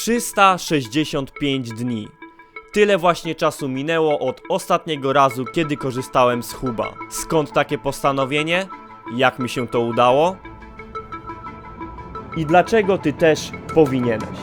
365 dni. Tyle właśnie czasu minęło od ostatniego razu, kiedy korzystałem z Huba. Skąd takie postanowienie? Jak mi się to udało? I dlaczego ty też powinieneś?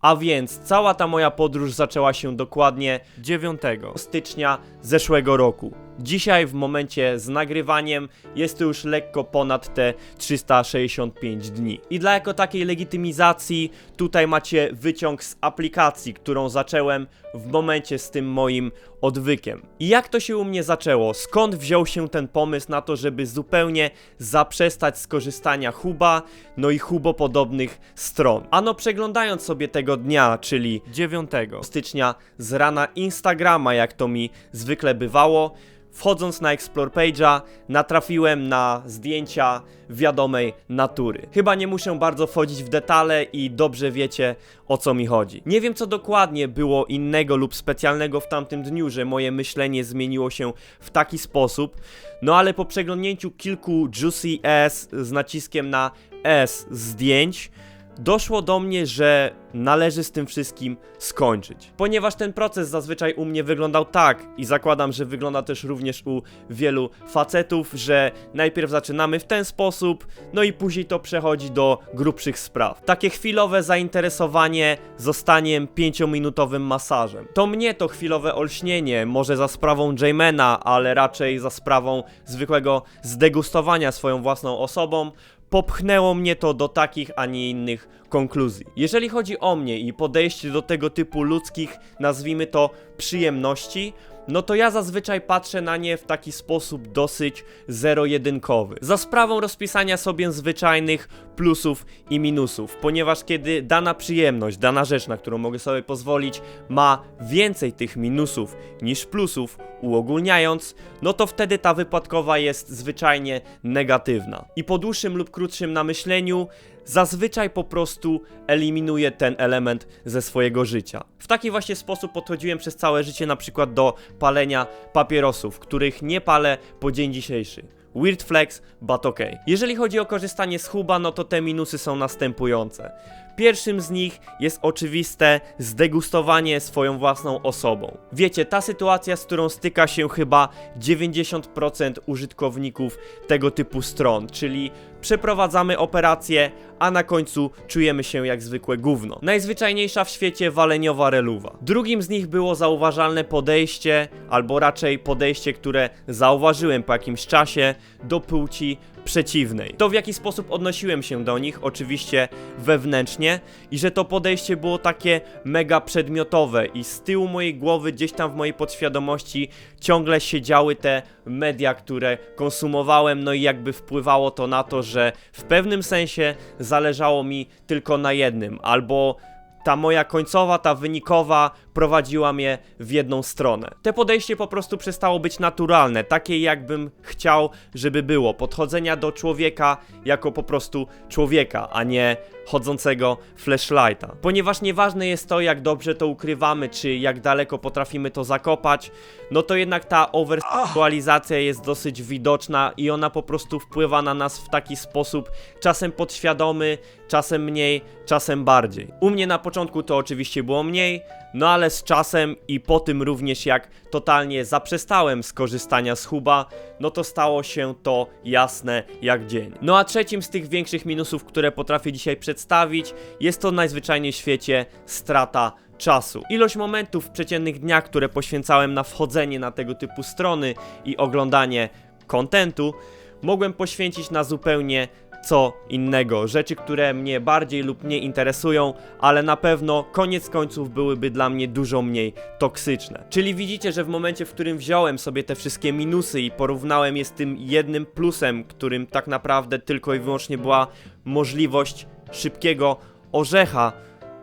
A więc cała ta moja podróż zaczęła się dokładnie 9 stycznia zeszłego roku. Dzisiaj w momencie z nagrywaniem jest to już lekko ponad te 365 dni. I dla jako takiej legitymizacji tutaj macie wyciąg z aplikacji, którą zacząłem w momencie z tym moim odwykiem. I jak to się u mnie zaczęło? Skąd wziął się ten pomysł na to, żeby zupełnie zaprzestać z korzystania Huba, no i Hubo podobnych stron? Ano przeglądając sobie tego dnia, czyli 9 stycznia z rana Instagrama, jak to mi zwykle bywało, Wchodząc na Explore Page'a, natrafiłem na zdjęcia wiadomej natury. Chyba nie muszę bardzo wchodzić w detale i dobrze wiecie o co mi chodzi. Nie wiem co dokładnie było innego lub specjalnego w tamtym dniu, że moje myślenie zmieniło się w taki sposób, no ale po przeglądnięciu kilku Juicy S z naciskiem na S zdjęć, doszło do mnie, że należy z tym wszystkim skończyć. Ponieważ ten proces zazwyczaj u mnie wyglądał tak i zakładam, że wygląda też również u wielu facetów, że najpierw zaczynamy w ten sposób, no i później to przechodzi do grubszych spraw. Takie chwilowe zainteresowanie zostaniem pięciominutowym masażem. To mnie to chwilowe olśnienie, może za sprawą Jamena, ale raczej za sprawą zwykłego zdegustowania swoją własną osobą, popchnęło mnie to do takich, a nie innych konkluzji. Jeżeli chodzi o mnie i podejście do tego typu ludzkich, nazwijmy to przyjemności, no to ja zazwyczaj patrzę na nie w taki sposób dosyć zero-jedynkowy. Za sprawą rozpisania sobie zwyczajnych plusów i minusów, ponieważ kiedy dana przyjemność, dana rzecz, na którą mogę sobie pozwolić, ma więcej tych minusów niż plusów, uogólniając, no to wtedy ta wypadkowa jest zwyczajnie negatywna. I po dłuższym lub krótszym namyśleniu zazwyczaj po prostu eliminuję ten element ze swojego życia. W taki właśnie sposób podchodziłem przez całe życie na przykład do palenia papierosów, których nie palę po dzień dzisiejszy. Weird flex, but ok. Jeżeli chodzi o korzystanie z huba, no to te minusy są następujące. Pierwszym z nich jest oczywiste zdegustowanie swoją własną osobą. Wiecie, ta sytuacja, z którą styka się chyba 90% użytkowników tego typu stron, czyli przeprowadzamy operację, a na końcu czujemy się jak zwykłe gówno. Najzwyczajniejsza w świecie waleniowa reluwa. Drugim z nich było zauważalne podejście, albo raczej podejście, które zauważyłem po jakimś czasie, do płci przeciwnej. To w jaki sposób odnosiłem się do nich, oczywiście wewnętrznie, i że to podejście było takie mega przedmiotowe i z tyłu mojej głowy, gdzieś tam w mojej podświadomości ciągle siedziały te media, które konsumowałem, no i jakby wpływało to na to, że w pewnym sensie zależało mi tylko na jednym, albo ta moja końcowa, ta wynikowa prowadziła mnie w jedną stronę. Te podejście po prostu przestało być naturalne, takie jakbym chciał, żeby było. Podchodzenia do człowieka jako po prostu człowieka, a nie chodzącego flashlighta. Ponieważ nieważne jest to, jak dobrze to ukrywamy, czy jak daleko potrafimy to zakopać, no to jednak ta overseksualizacja jest dosyć widoczna i ona po prostu wpływa na nas w taki sposób, czasem podświadomy, czasem mniej, czasem bardziej. U mnie na początku to oczywiście było mniej, no ale z czasem i po tym również jak totalnie zaprzestałem z korzystania z huba, no to stało się to jasne jak dzień. No a trzecim z tych większych minusów, które potrafię dzisiaj przedstawić, jest to najzwyczajniej w świecie strata czasu. Ilość momentów w przeciętnych dniach, które poświęcałem na wchodzenie na tego typu strony i oglądanie kontentu, mogłem poświęcić na zupełnie co innego. Rzeczy, które mnie bardziej lub mniej interesują, ale na pewno koniec końców byłyby dla mnie dużo mniej toksyczne. Czyli widzicie, że w momencie, w którym wziąłem sobie te wszystkie minusy i porównałem je z tym jednym plusem, którym tak naprawdę tylko i wyłącznie była możliwość szybkiego orzecha,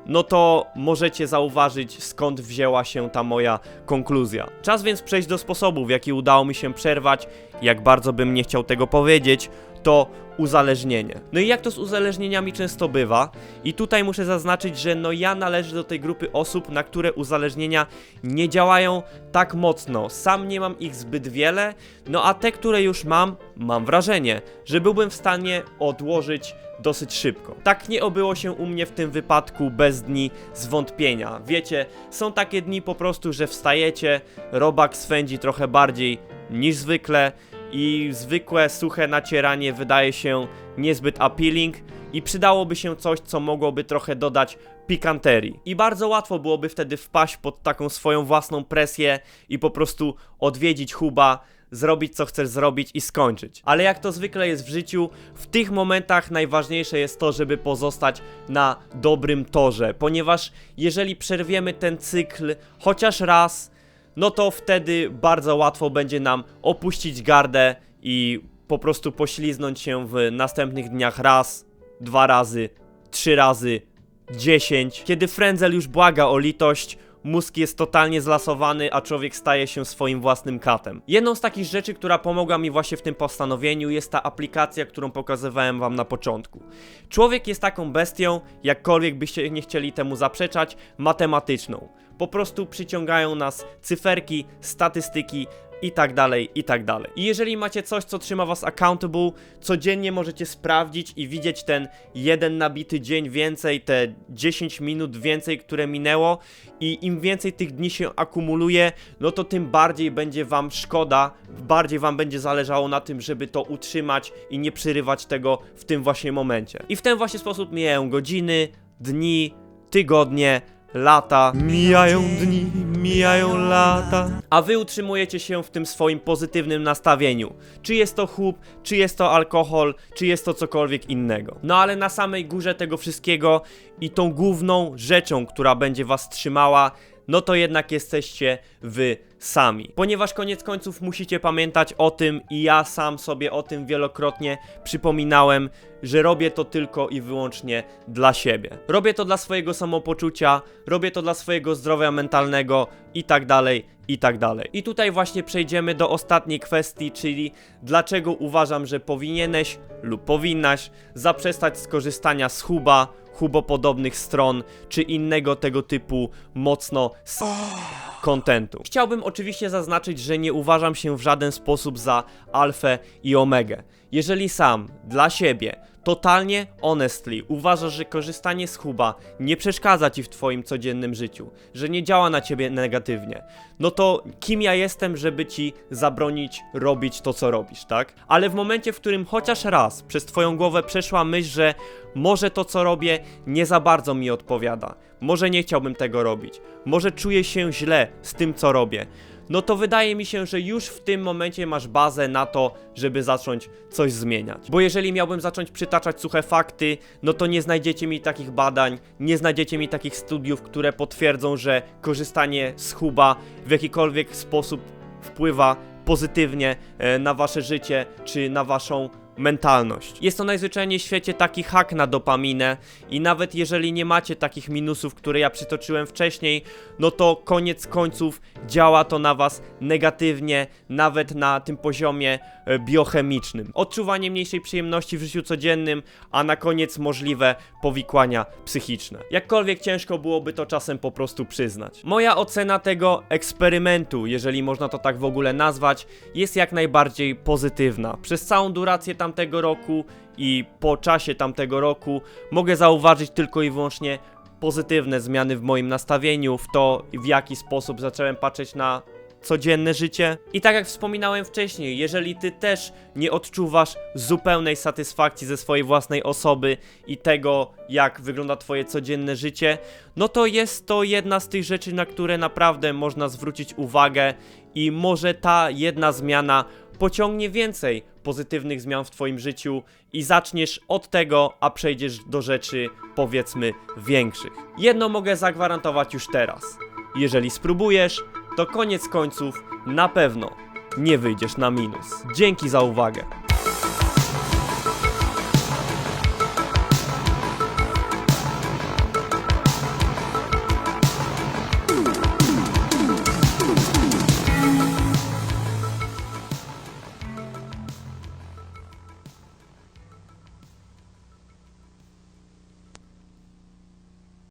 no to możecie zauważyć skąd wzięła się ta moja konkluzja. Czas więc przejść do sposobu, w jaki udało mi się przerwać, jak bardzo bym nie chciał tego powiedzieć, to uzależnienie. No i jak to z uzależnieniami często bywa? I tutaj muszę zaznaczyć, że no ja należę do tej grupy osób, na które uzależnienia nie działają tak mocno. Sam nie mam ich zbyt wiele, no a te, które już mam, mam wrażenie, że byłbym w stanie odłożyć dosyć szybko. Tak nie obyło się u mnie w tym wypadku bez dni zwątpienia. Wiecie, są takie dni po prostu, że wstajecie, robak swędzi trochę bardziej niż zwykle i zwykłe suche nacieranie wydaje się niezbyt appealing i przydałoby się coś, co mogłoby trochę dodać pikanterii. I bardzo łatwo byłoby wtedy wpaść pod taką swoją własną presję i po prostu odwiedzić huba, zrobić co chcesz zrobić i skończyć. Ale jak to zwykle jest w życiu, w tych momentach najważniejsze jest to, żeby pozostać na dobrym torze, ponieważ jeżeli przerwiemy ten cykl chociaż raz, no to wtedy bardzo łatwo będzie nam opuścić gardę i po prostu pośliznąć się w następnych dniach raz, dwa razy, trzy razy, dziesięć. Kiedy Frenzel już błaga o litość, mózg jest totalnie zlasowany, a człowiek staje się swoim własnym katem. Jedną z takich rzeczy, która pomogła mi właśnie w tym postanowieniu, jest ta aplikacja, którą pokazywałem wam na początku. Człowiek jest taką bestią, jakkolwiek byście nie chcieli temu zaprzeczać, matematyczną. Po prostu przyciągają nas cyferki, statystyki, i tak dalej, i tak dalej. I jeżeli macie coś, co trzyma was accountable, codziennie możecie sprawdzić i widzieć ten jeden nabity dzień więcej, te 10 minut więcej, które minęło i im więcej tych dni się akumuluje, no to tym bardziej będzie wam szkoda, bardziej wam będzie zależało na tym, żeby to utrzymać i nie przerywać tego w tym właśnie momencie. I w ten właśnie sposób mijają godziny, dni, tygodnie, lata. Mijają dni, mijają lata. A wy utrzymujecie się w tym swoim pozytywnym nastawieniu. Czy jest to chłop, czy jest to alkohol, czy jest to cokolwiek innego. No ale na samej górze tego wszystkiego i tą główną rzeczą, która będzie was trzymała, no to jednak jesteście wy sami. Ponieważ koniec końców musicie pamiętać o tym i ja sam sobie o tym wielokrotnie przypominałem, że robię to tylko i wyłącznie dla siebie. Robię to dla swojego samopoczucia, robię to dla swojego zdrowia mentalnego i tak dalej, i tak dalej. I tutaj właśnie przejdziemy do ostatniej kwestii, czyli dlaczego uważam, że powinieneś lub powinnaś zaprzestać skorzystania z huba, hubopodobnych stron, czy innego tego typu mocno s- kontentu. Chciałbym oczywiście zaznaczyć, że nie uważam się w żaden sposób za alfę i omegę. Jeżeli sam, dla siebie, totalnie honestly uważasz, że korzystanie z huba nie przeszkadza ci w twoim codziennym życiu, że nie działa na ciebie negatywnie, no to kim ja jestem, żeby ci zabronić robić to, co robisz, tak? Ale w momencie, w którym chociaż raz przez twoją głowę przeszła myśl, że może to, co robię, nie za bardzo mi odpowiada, może nie chciałbym tego robić, może czuję się źle z tym, co robię, no to wydaje mi się, że już w tym momencie masz bazę na to, żeby zacząć coś zmieniać. Bo jeżeli miałbym zacząć przytaczać suche fakty, no to nie znajdziecie mi takich badań, nie znajdziecie mi takich studiów, które potwierdzą, że korzystanie z huba w jakikolwiek sposób wpływa pozytywnie e, na wasze życie czy na waszą mentalność. Jest to najzwyczajniej w świecie taki hak na dopaminę i nawet jeżeli nie macie takich minusów, które ja przytoczyłem wcześniej, no to koniec końców działa to na was negatywnie, nawet na tym poziomie e, biochemicznym. Odczuwanie mniejszej przyjemności w życiu codziennym, a na koniec możliwe powikłania psychiczne. Jakkolwiek ciężko byłoby to czasem po prostu przyznać. Moja ocena tego eksperymentu, jeżeli można to tak w ogóle nazwać, jest jak najbardziej pozytywna. Przez całą durację tamtego roku i po czasie tamtego roku mogę zauważyć tylko i wyłącznie pozytywne zmiany w moim nastawieniu, w to w jaki sposób zacząłem patrzeć na codzienne życie. I tak jak wspominałem wcześniej, jeżeli ty też nie odczuwasz zupełnej satysfakcji ze swojej własnej osoby i tego, jak wygląda twoje codzienne życie, no to jest to jedna z tych rzeczy, na które naprawdę można zwrócić uwagę i może ta jedna zmiana pociągnie więcej pozytywnych zmian w twoim życiu i zaczniesz od tego, a przejdziesz do rzeczy powiedzmy większych. Jedno mogę zagwarantować już teraz. Jeżeli spróbujesz, to koniec końców na pewno nie wyjdziesz na minus. Dzięki za uwagę.